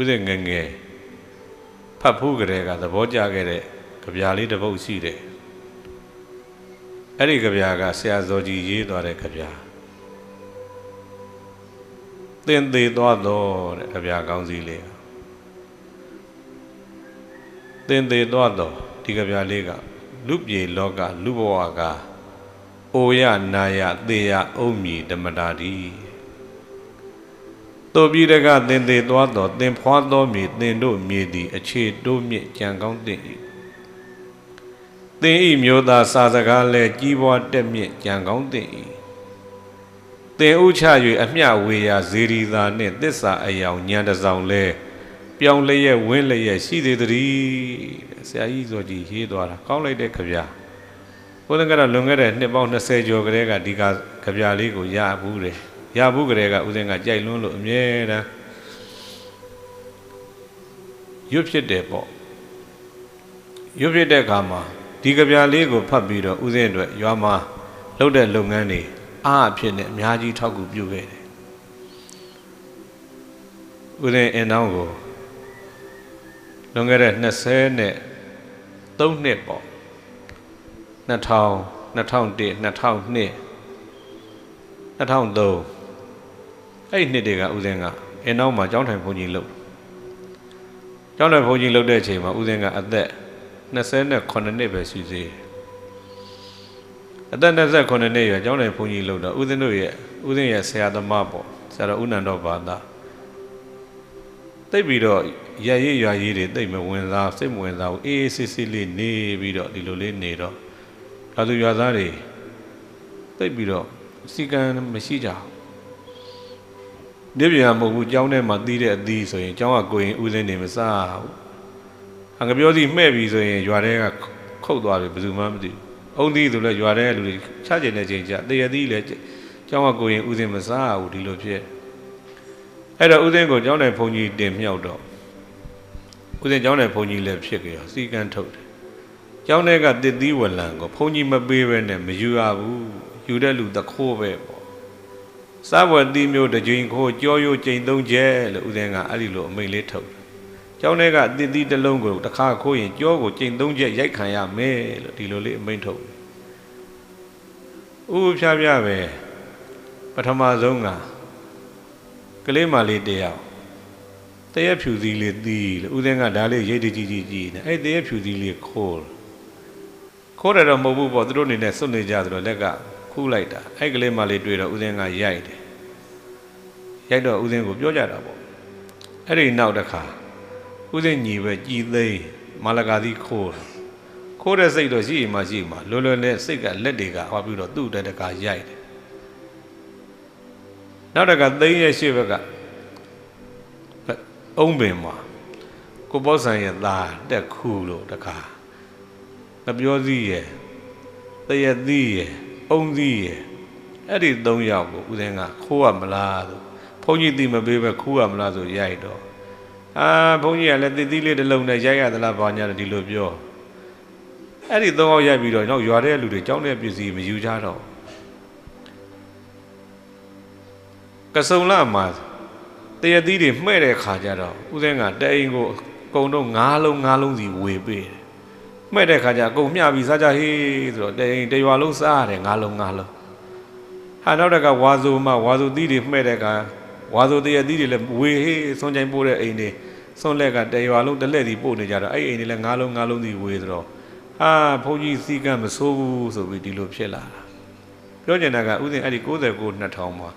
ဥစဉ်ငယ်ငယ်ဖတ်ဖို့ကြတဲ့ကသဘောကျခဲ့တဲ့ကြပြာလေးတစ်ပုဒ်ရှိတယ်အဲ့ဒီကြပြာကဆရာဇော်ကြီးရေးသွားတဲ့ကြပြာသင်သေးသွားတော့တဲ့ကြပြာကောင်းစီလေးသင်သေးသွားတော့ဒီကြပြာလေးကလူပြေလောကလူဘဝကအိုရနာယသေယအုံမြီဓမ္မတာတိ တို့ပြည်တကသင်သေးသွားတော့သင်ဖွာသောမြေသင်တို့မြေသည် အခြေတိုးမြင့်ကြံကောင်းသင့်၏သင်ဤမျိုးသားစာစကားလဲကြီးပွားတက်မြင့်ကြံကောင်းသင့်၏သင်ဥချ၍အမျှဝေရာဇေရီသာနှင့်သစ္စာအယောင်ညံတစောင်လဲပြောင်းလျက်ဝင်းလျက်ရှိသေးသည်ဆရာကြီးဆိုကြည်ရေးသွားတာကောင်းလိုက်တဲ့ခဗျာဘုရားကတော့လွန်ခဲ့တဲ့နှစ်ပေါင်း20ကျော်ကလေးကဒီကခဗျာလေးကိုရဘူးတယ် ရဘူးကလေးကဦးဇင်းကကြိုက်လွန်းလို့အမြဲတမ်းရွတ်ဖြစ်တယ်ပေါ့ရွတ်ဖြစ်တဲ့အခါမှာဒီကြပြလေးကိုဖတ်ပြီးတော့ဦးဇင်းအတွက်ရွာမှာလုပ်တဲ့လုပ်ငန်းတွေအားအဖြစ်နဲ့အများကြီးထောက်ကူပြုခဲ့တယ်ဦးဇင်းအင်တောင်းကိုလွန်ခဲ့တဲ့20နဲ့3နှစ်ပေါ့2000 2001 2002 2003 အဲ့ဒီနှစ်တွေကဦးဇင်းကအင်တောင်းမှာကျောင်းထိုင်ဘုန်းကြီးလုပ်ကျောင်းထိုင်ဘုန်းကြီးလုပ်တဲ့အချိန်မှာဦးဇင်းကအသက်28နှစ်ပဲရှိသေးတယ်အသက်28နှစ်ရွယ်ကျောင်းထိုင်ဘုန်းကြီးလုပ်တော့ဦးဇင်းတို့ရဲ့ဦးဇင်းရဲ့ဆရာသမားပေါ့ဆရာတော်ဦးနန္ဒောဘာသာတိတ်ပြီးတော့ရရရွာရေးတွေတိတ်မဝင်စားစိတ်မဝင်စားဘူးအေးအေးဆေးဆေးလေးနေပြီးတော့ဒီလိုလေးနေတော့ဒါသူရွာသားတွေတိတ်ပြီးတော့စီကံမရှိကြဘူး နေပြန်မဟုတ်ဘူးကျောင်းထဲမှာတီးတဲ့အသီးဆိုရင်ကျောင်းကကိုရင်ဦးစင်းနေမစားဘူးအငပြောစီမှဲ့ပြီဆိုရင်ရွာထဲကခုတ်သွားတယ်ဘယ်သူမှမသိဘူးအုံသီးဆိုလဲရွာထဲကလူတွေချကျင်တဲ့ချိန်ကျတရသီးလဲကျောင်းကကိုရင်ဦးစင်းမစားဘူးဒီလိုဖြစ်အဲ့တော့ဦးစင်းကိုကျောင်းတိုင်းဘုန်းကြီးတင်မြောက်တော့ဦးစင်းကျောင်းတိုင်းဘုန်းကြီးလည်းဖြစ်ကြရောစီကံထုတ်တယ်ကျောင်းထဲကတစ်သီးဝလံကိုဘုန်းကြီးမပေးဘဲနဲ့မယူရဘူးယူတဲ့လူတခိုးပဲပေါ့ စားဝတ်သီးမျိုးတစ်ကြိမ်ခိုးကြောရိုးကျိန်သုံးကျဲလို့ဦးဇင်းကအဲ့ဒီလိုအမိန်လေးထုတ်တယ်။ကျောင်းထဲကအသစ်သီးတစ်လုံးကိုတစ်ခါခိုးရင်ကြောကိုကျိန်သုံးကျဲရိုက်ခံရမယ်လို့ဒီလိုလေးအမိန်ထုတ်တယ်။ဥဖြားဖြားပဲပထမဆုံးကကလေးမလေးတယောက်တရက်ဖြူစည်းလေးသီးလို့ဦးဇင်းကဒါလေးရိတ်တကြီးကြီးကြီးနေအဲ့တရက်ဖြူစည်းလေးခိုးခိုးတယ်တော့မဟုတ်ဘူးပေါ့သူတို့အနေနဲ့စွန့်နေကြသလိုလက်က ခူးလိုက်တာအဲ့ကလေးမလေးတွေ့တော့ဦးစင်းကရိုက်တယ်ရိုက်တော့ဦးစင်းကိုပြောကြတာပေါ့အဲ့ဒီနောက်တစ်ခါဦးစင်းညီပဲကြည်သိမ်းမာလကာသီခိုးခိုးတဲ့စိတ်တော့ရှိမှရှိမှလွယ်လွယ်နဲ့စိတ်ကလက်တွေကဟောပြီးတော့သူ့တဲ့တကာရိုက်တယ်နောက်တကသိမ်းရဲ့ရှေ့ဘက်ကအုံးပင်မှာကိုပေါ့ဆန်ရဲ့သားတက်ခူလို့တကာမပြောစည်းရဲ့တရသီးရဲ့ အုံသီးရဲ့အဲ့ဒီ၃ယောက်ကိုဦးဇင်းကခိုးရမလားဆိုဘုန်းကြီးသိမပေးပဲခိုးရမလားဆိုရိုက်တော့အာဘုန်းကြီးကလည်းတည်တည်လေးတစ်လုံးနဲ့ရိုက်ရသလားဘာညာဒီလိုပြောအဲ့ဒီ၃ယောက်ရိုက်ပြီးတော့နောက်ရွာတဲ့လူတွေကြောင်းတဲ့ပစ္စည်းမယူကြတော့ကစုံလာမှာတရသီးတွေမှဲ့တဲ့ခါကျတော့ဦးဇင်းကတအိမ်ကိုအကုန်တော့၅လုံး၅လုံးစီဝေပေးတယ် မှဲ့တဲ့ခါကျအကုန်မျှပြီးစားကြဟေးဆိုတော့တရင်တရွာလုံးစားရတယ်ငါးလုံးငါးလုံးဟာနောက်တကဝါဆိုမှဝါဆိုသီးတွေမှဲ့တဲ့ခါဝါဆိုတရသီးတွေလည်းဝေဟေးဆွန်ချိုင်ပို့တဲ့အိမ်တွေဆွန်လက်ကတရွာလုံးတလက်စီပို့နေကြတော့အဲ့အိမ်တွေလည်းငါးလုံးငါးလုံးစီဝေဆိုတော့ဟာဘုန်းကြီးစီကံမဆိုးဘူးဆိုပြီးဒီလိုဖြစ်လာတာပြောချင်တာကဥစဉ်အဲ့ဒီ69 2000မှာ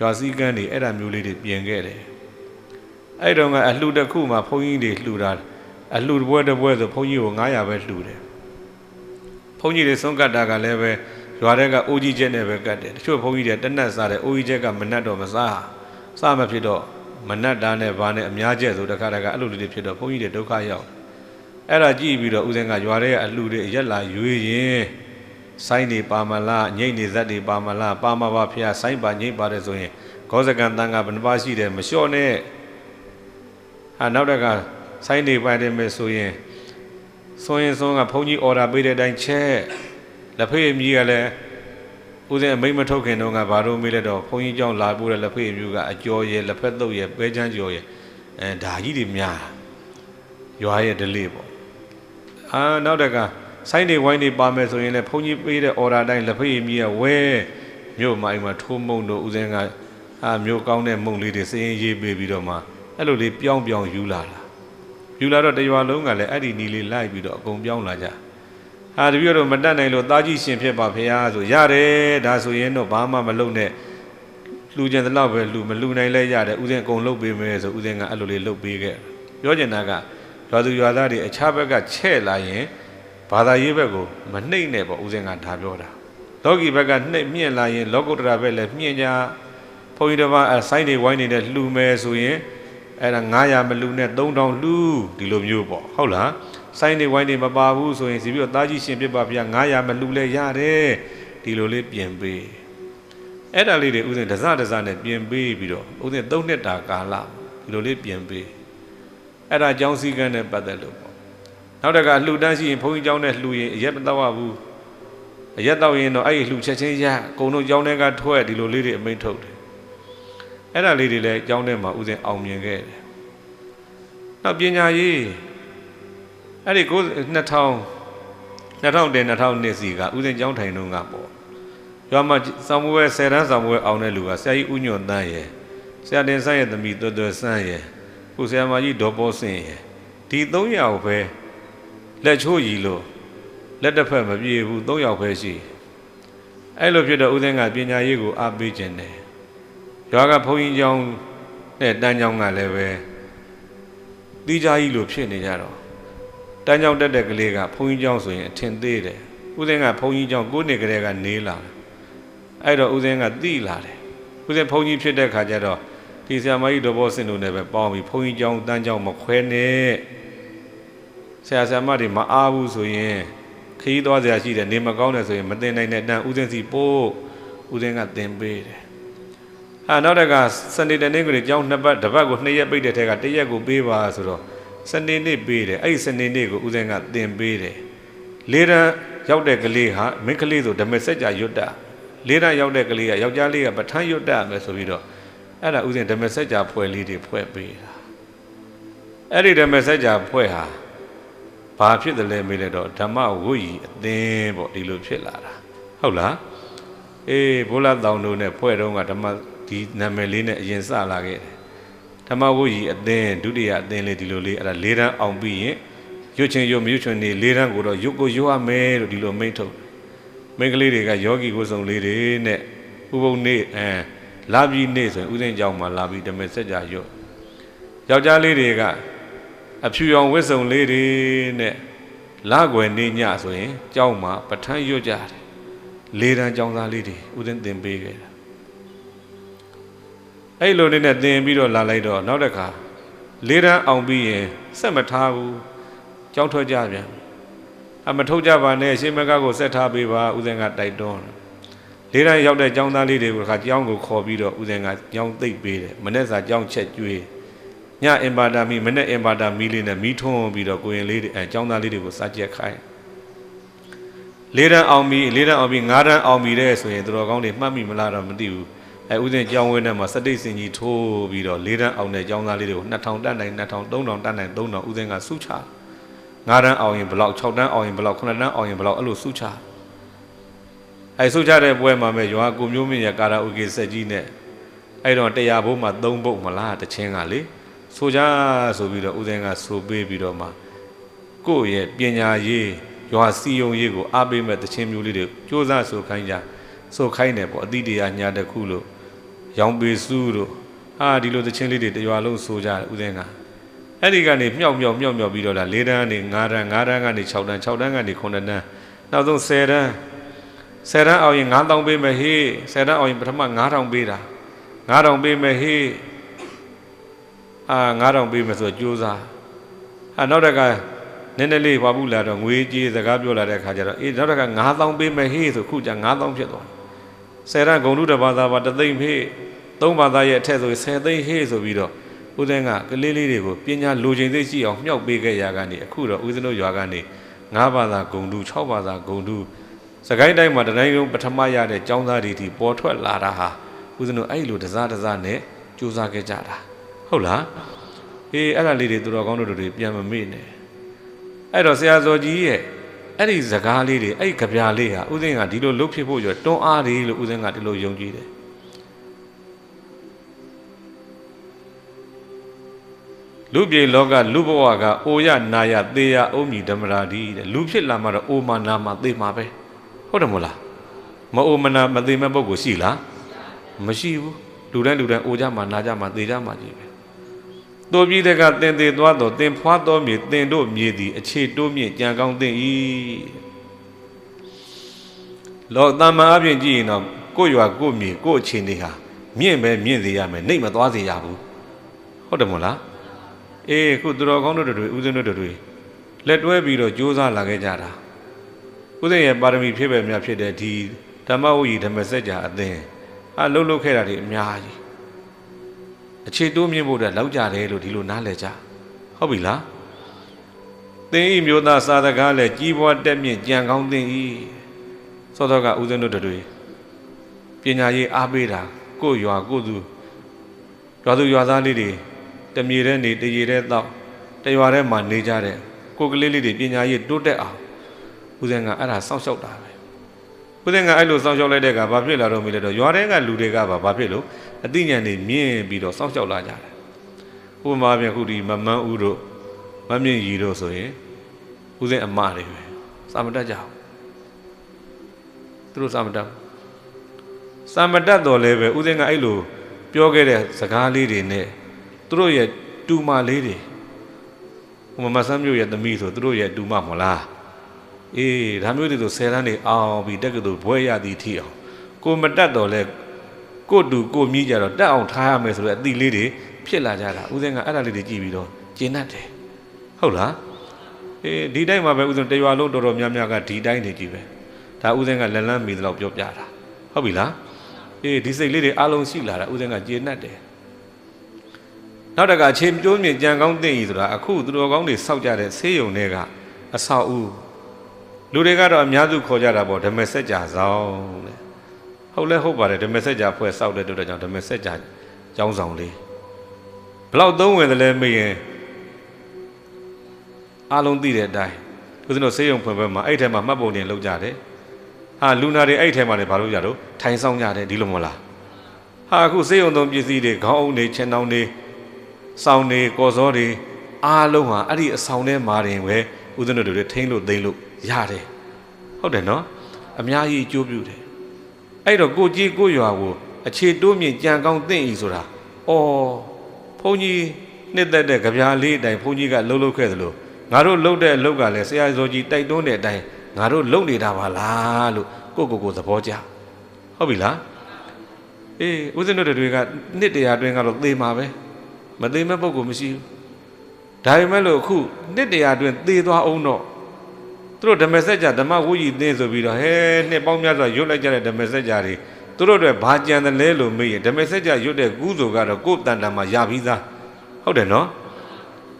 ရွာစည်းကမ်းတွေအဲ့ဒါမျိုးလေးတွေပြင်ခဲ့တယ်အဲ့တုန်းကအလှူတစ်ခုမှာဘုန်းကြီးတွေလှူတာ အလှတပွဲတပွဲဆိုဘုန်းကြီးကို900ပဲလှူတယ်ဘုန်းကြီးတွေဆုံးကတ်တာကလည်းပဲရွာတဲ့ကအိုးကြီးချက်နဲ့ပဲကတ်တယ်တချို့ဘုန်းကြီးတွေတနတ်စားတယ်အိုးကြီးချက်ကမနတ်တော့မစားစားမဖြစ်တော့မနတ်တားနဲ့ဘာနဲ့အများကျက်ဆိုတခါတခါအဲ့လိုလေးတွေဖြစ်တော့ဘုန်းကြီးတွေဒုက္ခရောက်အဲ့ဒါကြည့်ပြီးတော့ဦးဇင်းကရွာတဲ့အလှတွေရက်လာရွေးရင်ဆိုင်းနေပါမလားညိတ်နေဇက်တွေပါမလားပါမပါဖះဆိုင်းပါညိတ်ပါတယ်ဆိုရင်ဂောဇကံတန်ကဘယ်နှပါရှိတယ်မလျှော့နဲ့ဟာနောက်တက ဆိုင်းနေပါတယ်မယ်ဆိုရင်ဆိုရင်ဆုံးကဘုန်းကြီးအော်ဒါပေးတဲ့အတိုင်းချက်လက်ဖေးအမြီးကလည်းဦးဇင်းအမိတ်မထုတ်ခင်တော့ကဘာလို့မေးလဲတော့ဘုန်းကြီးကြောင့်လာပို့တဲ့လက်ဖေးအမြီးကအကျော်ရဲ့လက်ဖက်တုပ်ရဲ့ပဲချမ်းကျော်ရဲ့အဲဓာကြီးတွေများရွာရဲ့ဒလေးပေါ့အာနောက်တကဆိုင်းနေဝိုင်းနေပါမယ်ဆိုရင်လည်းဘုန်းကြီးပေးတဲ့အော်ဒါတိုင်းလက်ဖေးအမြီးကဝဲမြို့မှာအိမ်မှာထိုးမုံတို့ဦးဇင်းကအာမြို့ကောင်းတဲ့မုံလေးတွေစည်ရင်ရေးပေးပြီးတော့မှအဲ့လိုလေးပြောင်းပြောင်းယူလာတာ ယူလာတော့တရွာလုံးကလည်းအဲ့ဒီနီလေးလိုက်ပြီးတော့အကုန်ပြောင်းလာကြဟာတပြည့်တော့မတတ်နိုင်လို့တာကြီးရှင်ဖြစ်ပါဖေဟာဆိုရတယ်ဒါဆိုရင်တော့ဘာမှမလုပ်နဲ့လှူကြံတဲ့လောက်ပဲလှူမလှူနိုင်လဲရတယ်ဥစဉ်အကုန်လှုပ်ပေးမယ်ဆိုဥစဉ်ကအဲ့လိုလေးလှုပ်ပေးခဲ့ပြောချင်တာကရွာသူရွာသားတွေအခြားဘက်ကချဲ့လာရင်ဘာသာရေးဘက်ကိုမနှိမ့်နဲ့ပေါ့ဥစဉ်ကဒါပြောတာလောကီဘက်ကနှိမ့်မြင့်လာရင်လောကုတ္တရာဘက်လည်းမြင့်ကြဘုန်းကြီးတစ်ပါးအဆိုင်တွေဝိုင်းနေတဲ့လှူမယ်ဆိုရင် အဲ့ဒါ900မလှူနဲ့3000လှူဒီလိုမျိုးပေါ့ဟုတ်လားဆိုင်တွေဝိုင်းတွေမပါဘူးဆိုရင်စီပြီးတော့တာကြီးရှင်ပြစ်ပါဗျာ900မလှူလဲရတယ်ဒီလိုလေးပြင်ပေး အဲ့ဒါလေးတွေဥစဉ်ဒဇဒဇနဲ့ပြင်ပေးပြီးတော့ဥစဉ်၃နှစ်တာကာလဒီလိုလေးပြင်ပေးအဲ့ဒါအကြောင်းစည်းကမ်းနဲ့ပတ်သက်လို့ပေါ့နောက်တကလှူဒန်းရှိရင်ဘုန်းကြီးเจ้าနဲ့လှူရင်အရက်မတော့ဘူးအရက်တော့ရင်တော့အဲ့ဒီလှူချက်ချင်းရအကုန်လုံးเจ้าနဲ့ကထွက်ဒီလိုလေးတွေအမိန့်ထုတ်တယ် အဲ့ဒါလေးတွေလည်းအကြောင်းထဲမှာဥစဉ်အောင်မြင်ခဲ့တယ်နောက်ပညာရေးအဲ့ဒီကို2000 2010 2000စီကဥစဉ်ကျောင်းထိုင်တုန်းကပေါ့ရွာမှာဆောင်းမွေးဆယ်တန်းဆောင်းမွေးအောင်တဲ့လူကဆရာကြီးဥညွန်တန်းရယ်ဆရာတင်ဆန်းရဲ့သမီးတော်တော်ဆန်းရယ်ခုဆရာမကြီးဒေါ်ပေါ်စင်ရယ်ဒီ3ယောက်ပဲလက်ချိုးကြီးလို့လက်တစ်ဖက်မပြေဘူး3ယောက်ပဲရှိအဲ့လိုဖြစ်တော့ဥစဉ်ကပညာရေးကိုအားပေးခြင်းတယ် ရွာကဘုန်းကြီးကျောင်းနဲ့တန်းကျောင်းကလည်းပဲတီးကြကြီးလို့ဖြစ်နေကြတော့တန်းကျောင်းတက်တဲ့ကလေးကဘုန်းကြီးကျောင်းဆိုရင်အထင်သေးတယ်ဦးသိန်းကဘုန်းကြီးကျောင်းကိုးနှစ်ကလေးကနေလာတယ်အဲ့တော့ဦးစင်းကတိလာတယ်ဦးစင်းဘုန်းကြီးဖြစ်တဲ့ခါကျတော့ဒီဆရာမကြီးဒေါ်ဘောစင်တို့နဲ့ပဲပေါင်းပြီးဘုန်းကြီးကျောင်းတန်းကျောင်းမခွဲနဲ့ဆရာဆရာမတွေမအားဘူးဆိုရင်ခရီးသွားစရာရှိတယ်နေမကောင်းတယ်ဆိုရင်မတင်နိုင်တဲ့တန်းဦးစင်းစီပို့ဦးစင်းကတင်ပေးတယ် ဟာနောက်တကစနေတနေ့ကလေးကျောင်းနှစ်ပတ်တစ်ပတ်ကိုနှစ်ရက်ပိတ်တဲ့ထဲကတစ်ရက်ကိုပေးပါဆိုတော့စနေနေ့ပေးတယ်အဲ့ဒီစနေနေ့ကိုဦးစင်းကတင်ပေးတယ်လေးတန်းရောက်တဲ့ကလေးဟာမိန်းကလေးဆိုဓမ္မစကြာရွတ်တာလေးရရောက်တဲ့ကလေးကယောက်ျားလေးကပဋ္ဌာန်းရွတ်တတ်မယ်ဆိုပြီးတော့အဲ့ဒါဥစဉ်ဓမ္မစကြာဖွဲ့လေးတွေဖွဲ့ပေးတာအဲ့ဒီဓမ္မစကြာဖွဲ့ဟာဘာဖြစ်တယ်လဲမေးလိုက်တော့ဓမ္မဝိယီအသင်းပေါ့ဒီလိုဖြစ်လာတာဟုတ်လားအေးဘုလားတောင်တို့နဲ့ဖွဲ့တော့ကဓမ္မ ဒီနာမည်လေးနဲ့အရင်စလာခဲ့တယ်ဓမ္မဝိယီအသင်းဒုတိယအသင်းလေးဒီလိုလေးအဲ့ဒါလေးတန်းအောင်ပြီးရင်ရွတ်ချင်ရွတ်မရွတ်ချင်နေလေးတန်းကိုတော့ရွတ်ကိုရွတ်ရမယ်လို့ဒီလိုမိန့်ထုတ်တယ်မိန်းကလေးတွေကယောဂီကိုယ်ဆောင်လေးတွေနဲ့ဥပုံနေ့အဲလာပြီးနေ့ဆိုရင်ဥစဉ်ကြောင်းမှာလာပြီးဓမ္မစကြာရွတ်ယောက်ျားလေးတွေကအဖြူရောင်ဝတ်စုံလေးတွေနဲ့လာွယ်နေညဆိုရင်ကြောင်းမှာပဋ္ဌာန်းရွတ်ကြတယ်လေးတန်းကြောင်းသားလေးတွေဥစဉ်သင်ပေးခဲ့တာ အဲ့လိုလေးနဲ့သင်ပြီးတော့လာလိုက်တော့နောက်တစ်ခါလေးတန်းအောင်ပြီးရင်စက်မထားဘူးကြောင်းထွက်ကြပြန်အမထုတ်ကြပါနဲ့ရှင်မကကိုဆက်ထားပေးပါဦးဇင်ကတိုက်တွန်းလေးတိုင်းရောက်တဲ့ចောင်းသားလေးတွေကိုခါကျောင်းကိုခေါ်ပြီးတော့ဦးဇင်ကကျောင်းသိပ်ပေးတယ်မနေ့စာကျောင်းချက်ကျွေးညအင်ပါတာမီမနေ့အင်ပါတာမီလေးနဲ့မီးထွန်းပြီးတော့ကိုရင်လေးတွေအဲចောင်းသားလေးတွေကိုစားကြက်ခိုင်းလေးတန်းအောင်ပြီလေးတန်းအောင်ပြီငါးတန်းအောင်ပြီတဲ့ဆိုရင်သူတော်ကောင်းတွေမှတ်မိမလားတော့မသိဘူး အဲဦးဇင်ကျောင်းဝင်းထဲမှာစတိတ်စင်ကြီးထိုးပြီးတော့လေးတန်းအောင်တဲ့ចောင်းသားလေးတွေကို2000တတ်နိုင်2000 3000တတ်နိုင်3000ဦးဇင်ကစုချတယ်9တန်းအောင်ရင်ဘလောက်6တန်းအောင်ရင်ဘလောက်9တန်းအောင်ရင်ဘလောက်အဲ့လိုစုချအဲစုချတဲ့ပွဲမှာမဲ့ရွာကိုမျိုးမင်းရကာရာအိုကေဆက်ကြီးနဲ့အဲ့တော့တရားဘုံမှာ3ဘုတ်မလားတချင်းကလေဆိုကြဆိုပြီးတော့ဦးဇင်းကဆိုပေးပြီးတော့မှကိုယ့်ရဲ့ပညာရေးရွာစီယုံရေးကိုအားပေးမဲ့တချင်းမျိုးလေးတွေစူးစမ်းဆိုခိုင်းကြဆိုခိုင်းတယ်ပေါ့အတိတရားညာတစ်ခုလို့ ရောင်ပေစုတို့ဟာဒီလိုတချင်းလေးတွေတရွာလုံးဆိုကြတယ်ဦးဇင်းကအဲ့ဒီကနေမြောက်မြောက်မြောက်မြောက်ပြီးတော့လာ၄တန်းကနေ၅တန်း၅တန်းကနေ6တန်း6တန်းကနေ9တန်းနောက်ဆုံး10တန်း10တန်းအောင်ရင်9000ပေးမယ်ဟေး10တန်းအောင်ရင်ပထမ9000ပေးတာ9000ပေးမယ်ဟေးအာ9000ပေးမယ်ဆိုကြိုးစားအာနောက်တက်ကနည်းနည်းလေးဘာဘူးလာတော့ငွေကြေးစကားပြောလာတဲ့အခါကျတော့အေးနောက်တက်က9000ပေးမယ်ဟေးဆိုခုကျ9000ဖြစ်သွား 10တန်းဂုံတုတဘာသာပါတသိမ့်ဟေး3ဘာသာရဲ့အထက်ဆိုရင်10သိမ့်ဟေးဆိုပြီးတော့ဦးဇင်းကကလေးလေးတွေကိုပညာလိုချင်သိရှိအောင်မြှောက်ပေးခဲ့ရကနေအခုတော့ဦးဇင်းတို့ရွာကနေ၅ဘာသာဂုံတူ6ဘာသာဂုံတူစကိုင်းတိုင်းမှာတတိုင်းလုံးပထမရတဲ့ចောင်းသားတွေဒီပေါ်ထွက်လာတာဟာဦးဇင်းတို့အဲ့လိုတစားတစားနဲ့ကြိုးစားခဲ့ကြတာဟုတ်လားအေးအဲ့ဒါလေးတွေသူတော်ကောင်းတို့တွေပြန်မမေ့နဲ့အဲ့တော့ဆရာဇော်ကြီးရဲ့ အဲ့ဒီစကားလေးတွေအဲ့ဒီကြပြလေးဟာဥစဉ်ကဒီလိုလှုပ်ဖြစ်ဖို့ရတွန်းအားတယ်လို့ဥစဉ်ကဒီလိုယုံကြည်တယ်လူပြေလောကလူဘဝကအိုရနာရသေရအုံးမြီဓမ္မရာဒီတဲ့လူဖြစ်လာမှတော့အိုမာနာမှာသေမှာပဲဟုတ်တယ်မို့လားမအိုမနာမသေမဲ့ပုဂ္ဂိုလ်ရှိလားမရှိဘူးလူတိုင်းလူတိုင်းအိုကြမှာနာကြမှာသေကြမှာကြီးပဲ တို့ပြည်တဲ့ကတင်သေးသွားတော့တင်ဖွားတော်မြေတင်တို့မြေသည်အခြေတိုးမြင့်ကြံကောင်းတင်၏လောတမ္မာအပြင်ကြည့်ရင်တော့ကိုယ့်ရွာကိုယ့်မြေကိုယ့်အခြေအနေဟာမြင့်ပဲမြင့်စေရမယ်နှိမ့်မသွားစေရဘူးဟုတ်တယ်မို့လားအေးခုသူတော်ကောင်းတို့တွေဦးဇင်းတို့တွေလက်တွဲပြီးတော့ကြိုးစားလာခဲ့ကြတာဦးဇင်းရဲ့ပါရမီဖြစ်ပဲများဖြစ်တဲ့ဒီဓမ္မဝိဓမ္မစကြာအသင်းအလှုပ်လှုပ်ခဲ့တာတွေအများကြီး အခြေတိုးမြင့်ဖို့အတွက်လောက်ကြတယ်လို့ဒီလိုနားလည်ကြဟုတ်ပြီလားသင်ဤမျိုးသားစာတကားလည်းကြီးပွားတက်မြင့်ကြံကောင်းသင်ဤသောတော်ကဦးဇင်းတို့တွေပညာရေးအားပေးတာကိုယ့်ရွာကိုယ့်သူရွာသူရွာသားလေးတွေတမြေတဲ့နေတရေတဲ့တော့တရွာထဲမှာနေကြတဲ့ကိုယ်ကလေးလေးတွေပညာရေးတိုးတက်အောင်ဦးဇင်းကအဲ့ဒါစောင့်ရှောက်တာပဲဦးဇင်းကအဲ့လိုစောင့်ရှောက်လိုက်တဲ့ကဘာဖြစ်လာတော့မလဲတော့ရွာထဲကလူတွေကဘာဘာဖြစ်လို့ အသိဉာဏ်တွေမြင့်ပြီးတော့စောင့်ရှောက်လာကြတယ်ဥပမာပြန်ခုဒီမမန်းဦးတို့မမြင့်ရီတို့ဆိုရင်ဦးဇင်းအမတွေပဲစာမတတ်ကြဘူးသူတို့စာမတတ်ဘူးစာမတတ်တော်လဲပဲဦးဇင်းကအဲ့လိုပြောခဲ့တဲ့စကားလေးတွေနဲ့သူတို့ရဲ့တူမလေးတွေဟိုမမဆန်းမျိုးရဲ့သမီးဆိုသူတို့ရဲ့တူမမလားအေးဒါမျိုးတွေဆိုဆယ်တန်းတွေအောင်ပြီးတက်ကတူဘွဲရသည်ထီအောင်ကိုမတက်တော့လဲ ကိုတူကိုမြည်ကြတော့တက်အောင်ထားရမယ်ဆိုတော့အတိလေးတွေဖြစ်လာကြတာဦးစင်းကအဲ့ဒါလေးတွေကြည့်ပြီးတော့ကျဉ်တ်တယ်ဟုတ်လားအေးဒီတိုင်းမှာပဲဦးစင်းတရွာလုံးတော်တော်များများကဒီတိုင်းနေကြည့်ပဲဒါဦးစင်းကလက်လန်းမိသလောက်ပြောပြတာဟုတ်ပြီလားအေးဒီစိတ်လေးတွေအလုံးရှိလာတာဦးစင်းကကျဉ်တ်တယ်နောက်တကချင်းပြိုးမြင့်ကြံကောင်းသိဤဆိုတာအခုသူတော်ကောင်းတွေစောက်ကြတဲ့ဆေးရုံတွေကအဆောက်အဦလူတွေကတော့အများစုခေါ်ကြတာပေါ့ဓမ္မစက်ကြာဆောင်တဲ့ ဟုတ်လဲဟုတ်ပါတယ်ဓမ္မစက်ကြာဖွဲ့စောက်တဲ့တို့တဲ့ကြောင့်ဓမ္မစက်ကြာကျောင်းဆောင်လေးဘလောက်သုံးဝင်တယ်လဲမေးရင်အားလုံးသိတဲ့အတိုင်းဦးဇင်းတို့ဆေးရုံဖွင့်ပွဲမှာအဲ့ထဲမှာမှတ်ပုံတင်လုပ်ကြတယ်ဟာလူနာတွေအဲ့ထဲမှာလည်းဘာလို့ကြတော့ထိုင်ဆောင်ကြတယ်ဒီလိုမဟုတ်လားဟာအခုဆေးရုံသုံးပစ္စည်းတွေခေါင်းအုပ်တွေခြေနှောင်းတွေစောင်းတွေကော်စောတွေအားလုံးဟာအဲ့ဒီအဆောင်ထဲမှာတင်ပဲဦးဇင်းတို့တွေထိမ့်လို့သိမ့်လို့ရတယ်ဟုတ်တယ်နော်အများကြီးအကျိုးပြုတယ် အဲ့တော့ကိုကြီးကိုရွာကိုအခြေတိုးမြင့်ကြံကောင်းသင့်ဤဆိုတာဩဘုန်းကြီးနှစ်သက်တဲ့ကြပြားလေးအတိုင်းဘုန်းကြီးကလှုပ်လှုပ်ခဲ့သလိုငါတို့လှုပ်တဲ့အလုပ်ကလည်းဆရာဇော်ကြီးတိုက်တွန်းတဲ့အတိုင်းငါတို့လှုပ်နေတာပါလားလို့ကိုကိုကိုသဘောကျဟုတ်ပြီလားအေးဦးဇင်းတို့တွေကနှစ်တရာအတွင်းကတော့သေမှာပဲမသိမဲ့ပုဂ္ဂိုလ်မရှိဘူးဒါပေမဲ့လို့အခုနှစ်တရာအတွင်းသေသွားအောင်တော့ သူတို့ဓမ္မစကြာဓမ္မဝိယီသင်ဆိုပြီးတော့ဟဲနှစ်ပေါင်းများစွာရွတ်လိုက်ကြတဲ့ဓမ္မစကြာတွေသူတို့တွေဘာကြံတယ်လဲလို့မေးရင်ဓမ္မစကြာရွတ်တဲ့ကုသိုလ်ကတော့ကိုယ်တန်တန်မှာရပြီးသားဟုတ်တယ်နော်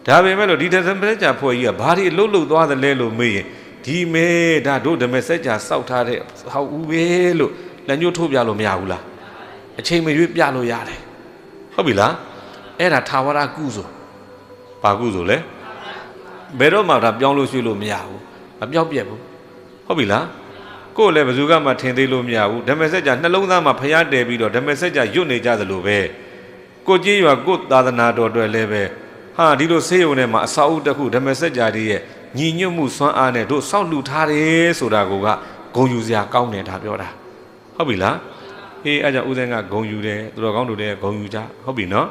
ဒါပေမဲ့လို့ဒီဓမ္မစကြာဖွဲ့ကြီးကဘာတွေအလုတ်လုတ်သွားတယ်လဲလို့မေးရင်ဒီမဲဒါတို့ဓမ္မစကြာစောက်ထားတဲ့ဟောက်ဦးပဲလို့လက်ညှိုးထိုးပြလို့မရဘူးလားအချိန်မရွေးပြလို့ရတယ်ဟုတ်ပြီလားအဲ့ဒါထာဝရကုသိုလ်ဘာကုသိုလ်လဲဘယ်တော့မှဒါပြောင်းလို့ရွှေ့လို့မရဘူး မပြောင်းပြက်ဘူးဟုတ်ပြီလားကိုယ်လည်းဘယ်သူကမှထင်သေးလို့မရဘူးဓမ္မစကြာနှလုံးသားမှာဖျားတယ်ပြီးတော့ဓမ္မစကြာရွတ်နေကြသလိုပဲကိုကြီးရွာကိုသာသနာတော်အတွက်လည်းပဲဟာဒီလိုဆေးရုံထဲမှာအစာအုပ်တစ်ခုဓမ္မစကြာတွေရဲ့ညီညွတ်မှုစွမ်းအားနဲ့တို့စောင့်လူထားတယ်ဆိုတာကိုကဂုံယူစရာကောင်းတယ်ဒါပြောတာဟုတ်ပြီလားဟေးအဲ့ကြောင့်ဦးဇင်းကဂုံယူတယ်သူတော်ကောင်းတို့လည်းဂုံယူကြဟုတ်ပြီနော်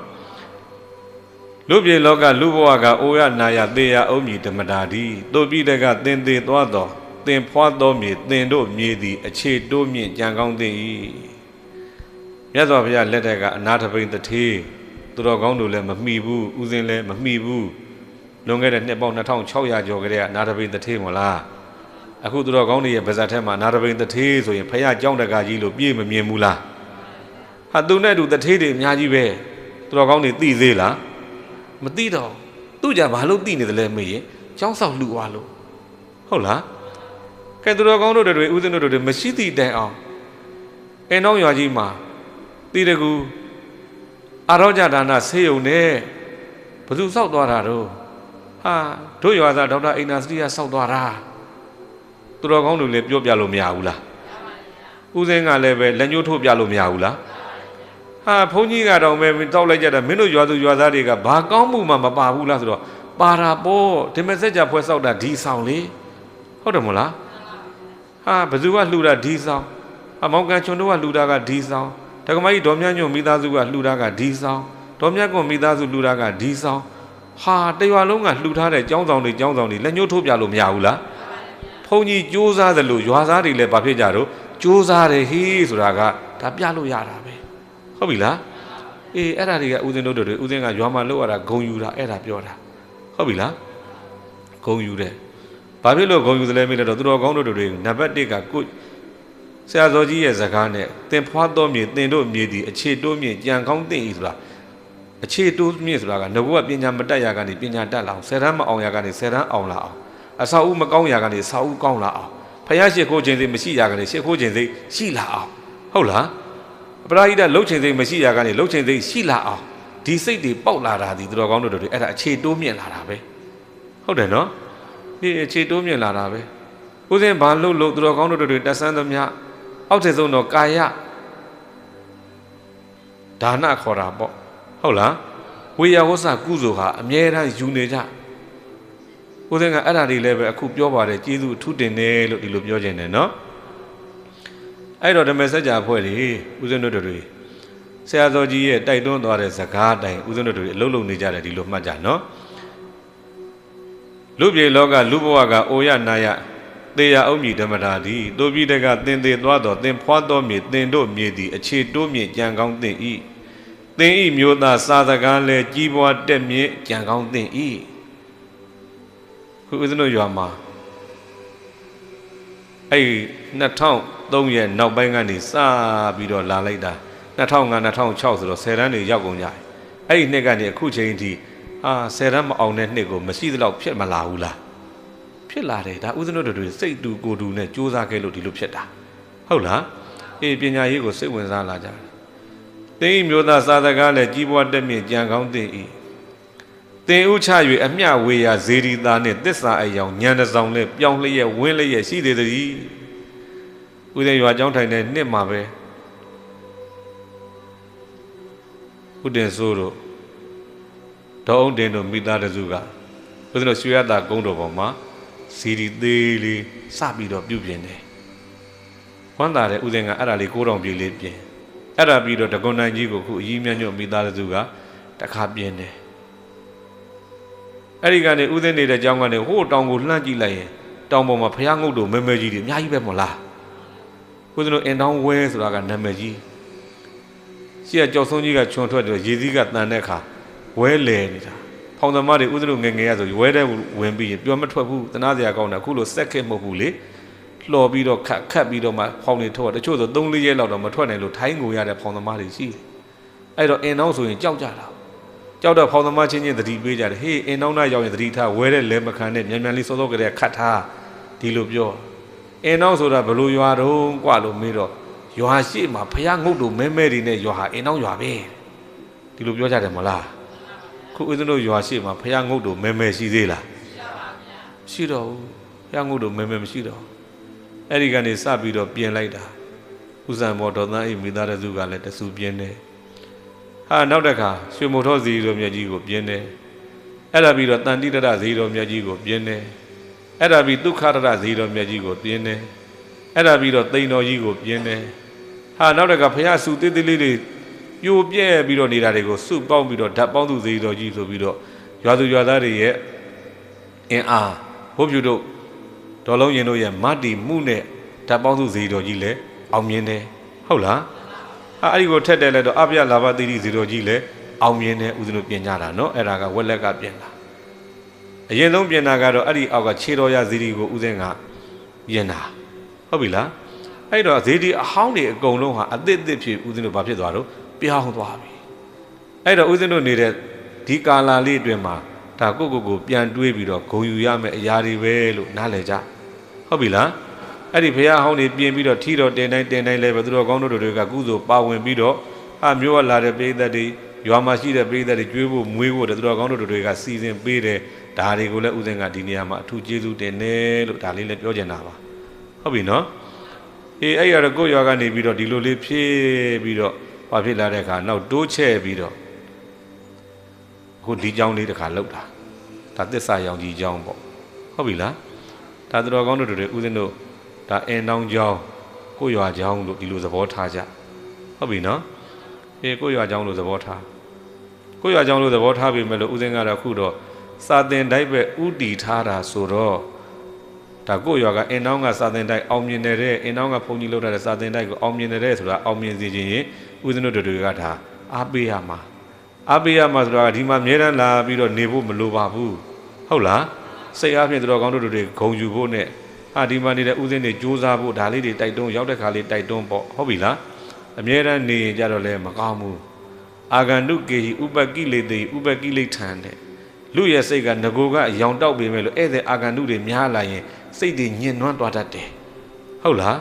လူပြည်လောကလူဘဝကအိုရနာရသေရအုံးမြည်ဓမ္မတာဒီတို့ပြည်တကသင်သေးသွားတော်သင်ဖွားတော်မြေသင်တို့မြေသည် အခြေတိုးမြင့်ကြံကောင်းသင်၏မြတ်စွာဘုရားလက်ထက်ကအနာထပိန်တထေးသူတော်ကောင်းတို့လည်းမမှီဘူးဥစဉ်လည်းမမှီဘူးလွန်ခဲ့တဲ့နှစ်ပေါင်း2600ကျော်ကတည်းကနာထပိန်တထေးမလားအခုသူတော်ကောင်းတွေရဲ့ဗဇတ်ထဲမှာနာရပိန်တထေးဆိုရင်ဖះကြောင်းတကကြီးလို့ပြည့်မမြင်ဘူးလားဟာသူနဲ့တူတထေးတွေအများကြီးပဲသူတော်ကောင်းတွေသိသေးလား မသိတော့သူ့ကြဘာလို့သိနေတယ်လဲမေးရင်ចောင်းဆောက်လှူသွားလို့ဟုတ်လားကဲသူတော်ကောင်းတို့တွေဥစဉ်တို့တွေမရှိသည့်တိုင်အောင်အိမ်တော်ရွာကြီးမှာတိတကူအာရောကြဒါနဆေးရုံနဲ့ဘဘသူစောက်သွားတာတော့ဟာတို့ရွာသားဒေါက်တာအိန္ဒာစတိကစောက်သွားတာသူတော်ကောင်းတို့လည်းပြောပြလို့မရဘူးလားဦးစင်းကလည်းပဲလက်ညှိုးထိုးပြလို့မရဘူးလား ဟာဘုန်းကြီးကတော့ပဲတောက်လိုက်ကြတာမင်းတို့ရွာသူရွာသားတွေကဘာကောင်းမှုမှမပါဘူးလားဆိုတော့ပါတာပေါ့ဒီမက်ဆေ့ချာဖွဲ့စောက်တာဒီဆောင်လေဟုတ်တယ်မို့လားဟာဘသူကလှူတာဒီဆောင်အမောင်ကန်ချွန်တို့ကလှူတာကဒီဆောင်ဒကမကြီးဒေါ်မြညွန့်မိသားစုကလှူတာကဒီဆောင်ဒေါ်မြကွန်မိသားစုလှူတာကဒီဆောင်ဟာတရွာလုံးကလှူထားတဲ့ចောင်းဆောင်တွေចောင်းဆောင်တွေလက်ညှိုးထိုးပြလို့မရဘူးလားဘုန်းကြီးစူးစားသလိုရွာသားတွေလည်းဘာဖြစ်ကြတော့စူးစားတယ်ဟေးဆိုတာကဒါပြလို့ရတာပဲ ဟုတ်ပြီလားအေးအဲ့ဒါတွေကဦးဇင်းတို့တွေဦးဇင်းကရွာမှာလောက်ရတာဂုံယူတာအဲ့ဒါပြောတာဟုတ်ပြီလားဂုံယူတယ်ဘာဖြစ်လို့ဂုံယူသလဲမေးလို့တော့သူတော်ကောင်းတို့တွေနံပါတ်1ကကိုဆရာတော်ကြီးရဲ့ဇကားနဲ့တင်ဖွားတော်မြေတင်တို့မြေဒီအခြေတိုးမြေကြံကောင်းတင်ဤဆိုတာအခြေတိုးမြေဆိုတာကငဘုကပညာမတက်ရကနေပညာတက်လာအောင်ဆယ်တန်းမအောင်ရကနေဆယ်တန်းအောင်လာအောင်အစာဦးမကောင်းရကနေစာဦးကောင်းလာအောင်ဖယားရှိခိုးခြင်းစိတ်မရှိရကနေရှိခိုးခြင်းစိတ်ရှိလာအောင်ဟုတ်လား ပရာဟိတလှုပ်ခြင်းစိတ်မရှိရကနေလှုပ်ခြင်းစိတ်ရှိလာအောင်ဒီစိတ်တွေပေါက်လာတာဒီသူတော်ကောင်းတို့တွေအဲ့ဒါအခြေတိုးမြင့်လာတာပဲဟုတ်တယ်နော်ဒီအခြေတိုးမြင့်လာတာပဲဦးစင်းဘာလို့လို့သူတော်ကောင်းတို့တွေတက်ဆန်းသမျှအောက်ထည်ဆုံးတော့ကာယဒါနခေါ်တာပေါ့ဟုတ်လားဝေယဝဆကုသိုလ်ဟာအမြဲတမ်းယူနေကြဦးစင်းကအဲ့ဒါတွေလည်းပဲအခုပြောပါတယ်ကျေးဇူးထူးတင်တယ်လို့ဒီလိုပြောခြင်းတယ်နော် အဲ့တော့ဓမ္မစကြာအဖွဲ့တွေဦးစင်းတို့တွေဆရာတော်ကြီးရဲ့တိုက်တွန်းသွားတဲ့ဇကားတိုင်ဦးဇင်းတို့တွေအလုံးလုံးနေကြတယ်ဒီလိုမှတ်ကြနော်လူပြေလောကလူဘဝကအိုရနာယသေယအုံမြီဓမ္မတာသည်တိုပိတကသင်သေးသွားတော်သင်ဖွားတော်မြေသင်တို့မြေသည်အခြေတိုးမြေကြံကောင်းသင်ဤသင်ဤမျိုးသားစာစကားလဲကြီးပွားတက်မြင့်ကြံကောင်းသင်ဤခုဦးဇင်းတို့ရွာမှာအဲ့ 2003ရဲ့နောက်ပိုင်းကနေစပြီးတော့လာလိုက်တာ2005 2006ဆိုတော့10တန်းတွေရောက်ကုန်ကြတယ်အဲ့ဒီနှစ်ကနေအခုချိန်ထိအာ10တန်းမအောင်တဲ့နှစ်ကိုမရှိသလောက်ဖြစ်မလာဘူးလားဖြစ်လာတယ်ဒါဥစဉ်တို့တွေစိတ်တူကိုယ်တူနဲ့စူးစမ်းခဲ့လို့ဒီလိုဖြစ်တာဟုတ်လားအေးပညာရေးကိုစိတ်ဝင်စားလာကြတယ်တင်းဤမျိုးသားစာသကားလည်းကြီးပွားတက်မြင့်ကြံကောင်းတင်ဤတင်ဥချ၍အမျှဝေရာဇေဒီသားနှင့်တစ္ဆာအယောင်ညံတစောင်လည်းပြောင်းလျက်ဝင်းလျက်ရှိသေးသည် ဥစဉ်ရွာကျောင်းထိုင်တဲ့နှစ်မှာပဲဥဒင်ဆိုးတို့ဒေါအောင်တင်တို့မိသားတစုကဥစဉ်တို့ရွှေရတာကုန်းတော်ပေါ်မှာဇီဒီသေးလေးစပြီးတော့ပြုပြင်တယ်ဝမ်းသာတဲ့ဥစဉ်ကအဲ့ဒါလေးကိုးတော်ပြေးလေးပြင်အဲ့ဒါပြီးတော့တကွန်နိုင်ကြီးကိုခုအကြီးမြတ်ညွတ်မိသားစုကတခါပြင်တယ်အဲ့ဒီကနေဥစဉ်နေတဲ့ကြောင်းကနေဟိုးတောင်ကိုလှမ်းကြည့်လိုက်ရင်တောင်ပေါ်မှာဖျားငုတ်တို့မဲမဲကြီးတွေအများကြီးပဲမဟုတ်လား ဥစဉ်တို့အင်တောင်းဝဲဆိုတာကနာမည်ကြီးရှိရကြောက်ဆုံးကြီးကခြုံထွက်တယ်ရေစည်းကတန်တဲ့အခါဝဲလဲနေတာဖောင်သမားတွေဥဒလို့ငငယ်ရဆိုဝဲတဲ့ဝင်ပြီးရင်ပြောမထွက်ဘူးတနာစရာကောင်းတယ်အခုလိုစက်ခက်မဟုတ်ဘူးလေလှော်ပြီးတော့ခတ်ခတ်ပြီးတော့မှဖောင်တွေထွက်တချို့ဆို3 4ရက်လောက်တော့မထွက်နိုင်လို့ထိုင်းငိုရတဲ့ဖောင်သမားတွေရှိတယ်အဲ့တော့အင်နောက်ဆိုရင်ကြောက်ကြတာကြောက်တော့ဖောင်သမားချင်းချင်းသတိပေးကြတယ်ဟေးအင်နောက်နာရောက်ရင်သတိထားဝဲတဲ့လဲမခံနဲ့မြန်မြန်လေးစောစောကလေးခတ်ထားဒီလိုပြော အင်နောက်ဆိုတာဘလို့ရွာတုံးกว่าလို့မေးတော့ရွာရှိမှာဖះငုတ်တို့မဲမဲတွေနဲ့ရွာဟာအင်နောက်ရွာပဲဒီလိုပြောကြတယ်မလားခုဦးဇင်းတို့ရွာရှိမှာဖះငုတ်တို့မဲမဲရှိသေးလားရှိတော့ဘူးဖះငုတ်တို့မဲမဲမရှိတော့အဲ့ဒီကနေစပြီးတော့ပြင်လိုက်တာဥဇံဘောဒေါသန်အိမိသားတစုကလည်းတဆူပြင်းတယ်ဟာနောက်တစ်ခါရွှေမိုထောဇီတော်မြတ်ကြီးကိုပြင်းတယ်အဲ့ဒါပြီးတော့တန်တိတရဇီတော်မြတ်ကြီးကိုပြင်းတယ် အဲ့ဒါပြီးဒုက္ခရတဇီတော်မြတ်ကြီးကိုပြင်းတယ်အဲ့ဒါပြီးတော့တိန်တော်ကြီးကိုပြင်းတယ်ဟာနောက်တကဘုရားစုသေးသေးလေးတွေပြိုပြဲပြီးတော့နေတာတွေကိုစုပေါင်းပြီးတော့ဓာတ်ပေါင်းသူဇီတော်ကြီးဆိုပြီးတော့ရွာသူရွာသားတွေရဲ့အင်အားဘုဖြူတို့ဒေါ်လုံးရင်တို့ရဲ့မတီမှုနဲ့ဓာတ်ပေါင်းစုဇီတော်ကြီးလည်းအောင်မြင်တယ်ဟုတ်လားအဲ့ဒီကိုထက်တယ်လဲတော့အပြလာဘတိတိဇီတော်ကြီးလည်းအောင်မြင်တဲ့ဥစဉ်တို့ပြင်ကြတာနော်အဲ့ဒါကဝက်လက်ကပြင်တာ အရင်ဆုံးပြင်တာကတော့အဲ့ဒီအောက်ကခြေတော်ရဇီဒီကိုဦးဇင်းကပြင်တာဟုတ်ပြီလားအဲ့တော့ဇေဒီအဟောင်းတွေအကုန်လုံးဟာအသစ်အသစ်ဖြစ်ဦးဇင်းတို့ဘာဖြစ်သွားတော့ပြောင်းသွားပြီအဲ့တော့ဦးဇင်းတို့နေတဲ့ဒီကာလာလေးအတွင်းမှာဒါကိုကိုကိုပြန်တွေးပြီးတော့ဂုံယူရမယ့်အရာတွေပဲလို့နားလည်ကြဟုတ်ပြီလားအဲ့ဒီဘုရားဟောင်းတွေပြင်ပြီးတော့ထီတော်တင်တိုင်းတင်တိုင်းလဲပဲသူတော်ကောင်းတို့တွေကကုသိုလ်ပါဝင်ပြီးတော့အာမျိုးကလာတဲ့ပိဋကတ်တွေရွာမှာရှိတဲ့ပြည်သက်တွေကျွေးဖို့မွေးဖို့တဲ့သူတော်ကောင်းတို့တွေကစီစဉ်ပေးတယ် ဒါတွေကိုလည်းဥစဉ်ကဒီနေရာမှာအထူးကျေးဇူးတင်တယ်လို့ဒါလေးလည်းပြောချင်တာပါဟုတ်ပြီနော်အေးအဲ့ရတော့ကိုယ့်ရွာကနေပြီးတော့ဒီလိုလေးဖြည့်ပြီးတော့ဘာဖြစ်လာတဲ့အခါနောက်တိုးချဲ့ပြီးတော့အခုဒီကြောင်းလေးတစ်ခါလောက်တာဒါသစ္စာရောင်ကြီးကြောင်းပေါ့ဟုတ်ပြီလားဒါသူတော်ကောင်းတို့တွေဥစဉ်တို့ဒါအင်တောင်းကြောင်းကိုယ့်ရွာကြောင်းလို့ဒီလိုသဘောထားကြဟုတ်ပြီနော်အေးကိုယ့်ရွာကြောင်းလို့သဘောထားကိုယ့်ရွာကြောင်းလို့သဘောထားပြီမဲ့လို့ဥစဉ်ကတော့အခုတော့ စာတင်တိုက်ပဲဥတီထားတာဆိုတော့ဒါကိုယ့်ရွာကအင်တောင်းကစာတင်တိုက်အောင်မြင်တဲ့အင်တောင်းကဘုန်းကြီးလုပ်ထားတဲ့စာတင်တိုက်ကိုအောင်မြင်တဲ့ဆိုတာအောင်မြင်စေခြင်းရင်ဥစဉ်တို့တွေကဒါအားပေးရမှာအားပေးရမှာဆိုတာကဒီမှာအမြဲတမ်းလာပြီးတော့နေဖို့မလိုပါဘူးဟုတ်လားစိတ်အားဖြင့်သူတော်ကောင်းတို့တွေဂုံယူဖို့နဲ့အာဒီမှာနေတဲ့ဥစဉ်တွေစူးစမ်းဖို့ဒါလေးတွေတိုက်တွန်းရောက်တဲ့ခါလေးတိုက်တွန်းပေါ့ဟုတ်ပြီလားအမြဲတမ်းနေရင်ကြတော့လည်းမကောင်းဘူးအာဂန္တုကေဟိဥပကိလေတိဥပကိလေထံတဲ့ လူရဲ့စိတ်ကငကိုကအယောင်တောက်ပေမဲ့လို့ဧည့်သည်အာဂန္တုတွေများလာရင်စိတ်တွေညှဉ်းနှွမ်းသွားတတ်တယ်ဟုတ်လား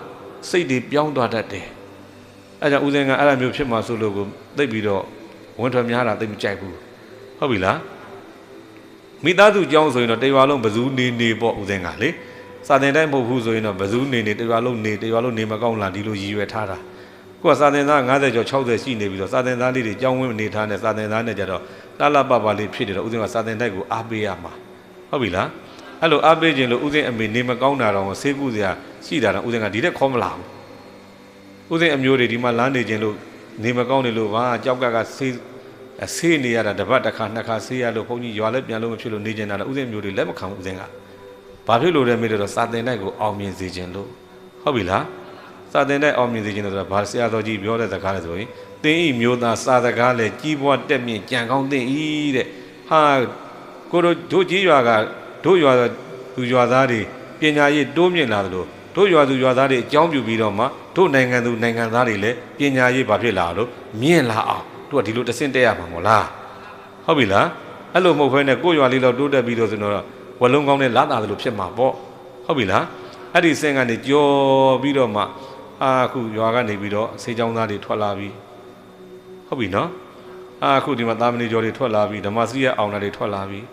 စိတ်တွေပြောင်းသွားတတ်တယ်အဲကြောင့်ဦးဇင်းကအဲ့လိုမျိုးဖြစ်မှာဆိုလို့ကိုသိပ်ပြီးတော့ဝန်ထွက်များတာသိပ်မကြိုက်ဘူးဟုတ်ပြီလားမိသားစုကြောင်းဆိုရင်တော့တရွာလုံးဘဇူးနေနေပေါ့ဦးဇင်းကလေစာတင်တိုင်းမဟုတ်ဘူးဆိုရင်တော့ဘဇူးနေနေတရွာလုံးနေတရွာလုံးနေမကောင်းလားဒီလိုရည်ရွယ်ထားတာကိုကစာတင်သား90ကျော်60ရှိနေပြီးတော့စာတင်သားလေးတွေကြောင်းဝင်းနေထားတဲ့စာတင်သားနဲ့ကြတော့ လှလှပပလေးဖြစ်နေတော့ဦးဇင်းကစာတင်တိုက်ကိုအားပေးရမှာဟုတ်ပြီလားအဲ့လိုအားပေးခြင်းလို့ဦးဇင်းအမေနေမကောင်းတာတော့ဆေးကုစရာရှိတာတော့ဦးဇင်းကဒီတဲ့ခေါ်မလာဘူးဦးဇင်းအမျိုးတွေဒီမှာလမ်းနေခြင်းလို့နေမကောင်းနေလို့ဘာကြောက်ကကဆေးဆေးနေရတာတပတ်တစ်ခါနှစ်ခါဆေးရလို့ဘုန်းကြီးရွာလည်းပြန်လို့မဖြစ်လို့နေကျင်တာလည်းဦးဇင်းမျိုးတွေလက်မခံဘူးဦးဇင်းကဘာဖြစ်လို့လဲမေးတော့စာတင်တိုက်ကိုအောင်မြင်စေခြင်းလို့ဟုတ်ပြီလားစာတင်တိုက်အောင်မြင်စေခြင်းလို့ဆိုတာဘာဆရာတော်ကြီးပြောတဲ့စကားလဲဆိုရင် သင်ဤမျိုးသားစာစကားလဲကြီးပွားတက်မြင့်ကြံကောင်းသင်ဤတဲ့ဟာကိုတို့တို့ကြီးရွာကတို့ရွာသူရွာသားတွေပညာရေးတိုးမြင့်လာသလိုတို့ရွာသူရွာသားတွေအကြောင်းပြုပြီးတော့မှတို့နိုင်ငံသူနိုင်ငံသားတွေလည်းပညာရေးဘာဖြစ်လာလို့မြင့်လာအောင်တို့ကဒီလိုတဆင့်တက်ရမှာမို့လားဟုတ်ပြီလားအဲ့လိုမဟုတ်ဘဲနဲ့ကိုယ့်ရွာလေးတော့တိုးတက်ပြီးတော့ဆိုတော့ဝလုံးကောင်းနဲ့လာတာလို့ဖြစ်မှာပေါ့ဟုတ်ပြီလားအဲ့ဒီစင်ကနေကြော်ပြီးတော့မှအာအခုရွာကနေပြီးတော့ဆေးချောင်းသားတွေထွက်လာပြီး ဟုတ်ပြီနော်အာအခုဒီမှာသာမဏေကျော်တွေထွက်လာပြီးဓမ္မစရိယအောင်တာတွေထွက်လာပြီး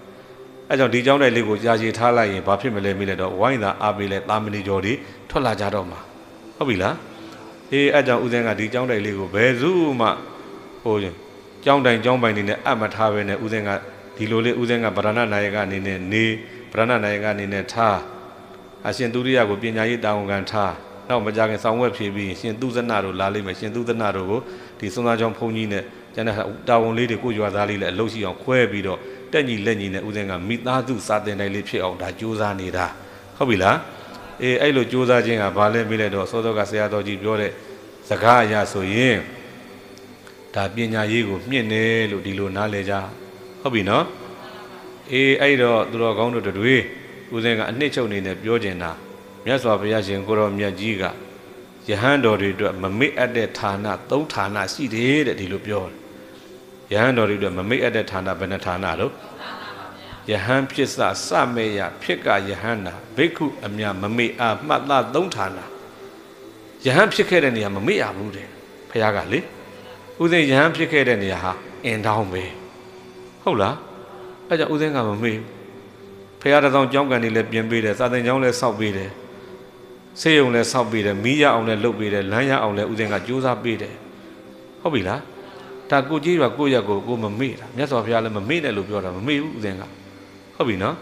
အဲကြောင့်ဒီเจ้าတိုက်လေးကိုကြာရှည်ထားလိုက်ရင်ဘာဖြစ်မလဲမေးလိုက်တော့ဝိုင်းသာအားပေးလဲသာမဏေကျော်တွေထွက်လာကြတော့မှာဟုတ်ပြီလားအေးအဲကြောင့်ဦးဇင်းကဒီเจ้าတိုက်လေးကိုဘယ်သူမှဟိုเจ้าတိုင်เจ้าပိုင်နေနဲ့အပ်မထားပဲနဲ့ဦးဇင်းကဒီလိုလေးဦးဇင်းကဗရဏနာယကအနေနဲ့နေဗရဏနာယကအနေနဲ့ထားအရှင်သူရိယကိုပညာရေးတာဝန်ခံထား နောက်မကြခင်ဆောင်းဝက်ဖြေပြီးရှင်သူဇနတို့လာလိမ့်မယ်ရှင်သူဇနတို့ကိုဒီစွန်သားကြောင့်ဘုန်းကြီးနဲ့ကျန်တဲ့တာဝန်လေးတွေကိုရွာသားလေးလည်းအလုပ်ရှိအောင်ခွဲပြီးတော့တက်ညီလက်ညီနဲ့ဦးဇင်းကမိသားစုစာတင်တိုင်းလေးဖြစ်အောင်ဒါကြိုးစားနေတာဟုတ်ပြီလားအေးအဲ့လိုကြိုးစားခြင်းကဘာလဲမေးလိုက်တော့စောစောကဆရာတော်ကြီးပြောတဲ့စကားအရာဆိုရင်ဒါပညာရေးကိုမြင့်တယ်လို့ဒီလိုနားလဲကြဟုတ်ပြီနော်အေးအဲ့တော့သူတော်ကောင်းတို့တွေဦးဇင်းကအနှစ်ချုပ်နေနဲ့ပြောကျင်တာ မြတ်စွာဘုရားရှင်ကိုရောမြတ်ကြီးကယဟန်တော်တွေအတွက်မမေ့အပ်တဲ့ဌာနသုံးဌာနရှိတယ်တဲ့ဒီလိုပြောတယ်ယဟန်တော်တွေအတွက်မမေ့အပ်တဲ့ဌာနဘယ်နှဌာနလို့ယဟန်ဖြစ်စစမေယဖြစ်ကယဟန်နာဘိက္ခုအမြမမေ့အားမှတ်သားသုံးဌာနယဟန်ဖြစ်ခဲ့တဲ့နေရာမမေ့ရဘူးတဲ့ဖခင်ကလေဦးသိန်းယဟန်ဖြစ်ခဲ့တဲ့နေရာဟာအင်တောင်းပဲဟုတ်လားအဲကြောင့်ဦးသိန်းကမမေ့ဖခင်တဆောင်ကြောင်းကန်နေလည်းပြင်ပေးတယ်စာသင်ကျောင်းလည်းစောက်ပေးတယ် ဆေးရုံလည်းစောက်ပေးတယ်မီးရအောင်လည်းလုပ်ပေးတယ်လမ်းရအောင်လည်းဦးသိန်းကကြိုးစားပေးတယ်ဟုတ်ပြီလားဒါကိုကြီးရွာကိုရက်ကိုကိုမမေ့တာမြတ်စွာဘုရားလည်းမမေ့နဲ့လို့ပြောတာမမေ့ဘူးဦးသိန်းကဟုတ်ပြီနော်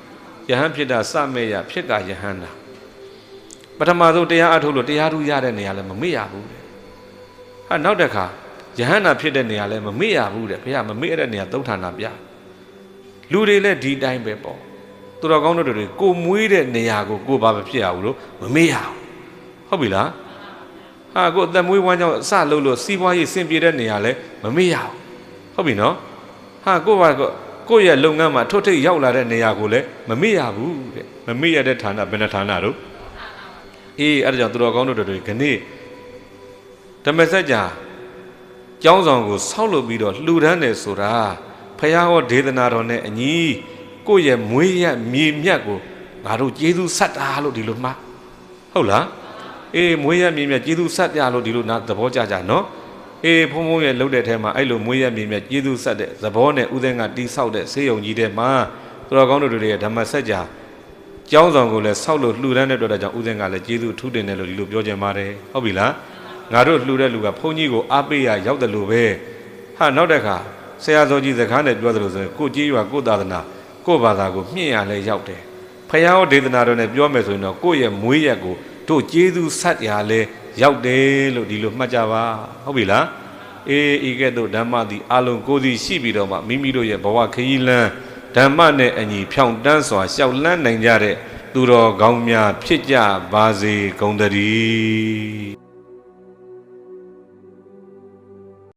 ယဟန်ဖြစ်တာစမဲ့ရဖြစ်ကယဟန်တာပထမဆုံးတရားအထုတ်လို့တရားထူးရတဲ့နေရာလည်းမမေ့ရဘူးတဲ့ဟာနောက်တစ်ခါယဟန်နာဖြစ်တဲ့နေရာလည်းမမေ့ရဘူးတဲ့ဘုရားမမေ့တဲ့နေရာသုံးဌာနပြလူတွေလည်းဒီတိုင်းပဲပေါ့သူတော်ကောင်းတို့တွေကိုမွေးတဲ့နေရာကိုကိုဘာပဲဖြစ်ရဘူးလို့မမေ့ရဘူး ဟုတ်ပြီလားဟာကိုအသက်မွေးဝမ်းကြောင်းအစလုပ်လို့စီးပွားရေးစင်ပြေတဲ့နေရာလဲမမေ့ရဘူးဟုတ်ပြီနော်ဟာကိုဘာကိုယ့်ရဲ့လုပ်ငန်းမှာထွတ်ထိပ်ရောက်လာတဲ့နေရာကိုလည်းမမေ့ရဘူးတဲ့မမေ့ရတဲ့ဌာနဘယ်နှဌာနတို့အေးအဲ့ဒါကြောင့်သူတော်ကောင်းတို့တွေခဏဓမ္မစကြာကျောင်းဆောင်ကိုဆောက်လုပ်ပြီးတော့လှူဒန်းတယ်ဆိုတာဖះဟောဒေသနာတော်နဲ့အညီကိုယ့်ရဲ့မွေးရမြေမြတ်ကိုငါတို့ကျေးဇူးဆက်တာလို့ဒီလိုမှားဟုတ်လား အေးမွေးရမြေမြတ်ကျေးဇူးဆက်ပြလို့ဒီလိုနာသဘောကြကြနော်အေးဖုံဖုံရဲ့လှုပ်တဲ့ထဲမှာအဲ့လိုမွေးရမြင်မြတ်ကျေးဇူးဆက်တဲ့သဘောနဲ့ဥဒင်းကတိဆောက်တဲ့ဆေးရုံကြီးထဲမှာသူတော်ကောင်းတို့တွေရဲ့ဓမ္မစကြာကျောင်းဆောင်ကိုလည်းဆောက်လို့လှူဒန်းတဲ့အတွက်ကြောင့်ဥဒင်းကလည်းကျေးဇူးထူးတင်တယ်လို့ဒီလိုပြောကြပါတယ်ဟုတ်ပြီလားငါတို့လှူတဲ့လူကဘုန်းကြီးကိုအားပေးရရောက်တယ်လို့ပဲဟာနောက်တစ်ခါဆရာတော်ကြီးစကားနဲ့ပြောတယ်လို့ဆိုရင်ကိုကြီးရွာကိုသာသနာကိုဘာသာကိုမြင့်ရလဲရောက်တယ်ဖယားဟောဒေသနာတော်နဲ့ပြောမယ်ဆိုရင်တော့ကိုယ့်ရဲ့မွေးရက်ကို တို့ကျေးဇူးဆက်ရလဲရောက်တယ်လို့ဒီလိုမှတ်ကြပါဟုတ်ပြီလားအေးဤကဲ့သို့ဓမ္မသည်အလုံးကိုယ်စီရှိပြီးတော့မှမိမိတို့ရဲ့ဘဝခရီးလန်းဓမ္မနဲ့အညီဖြောင့်တန်းစွာရှောက်လန်းနိုင်ကြတဲ့သူတော်ကောင်းများဖြစ်ကြပါစေကုန်သတည်း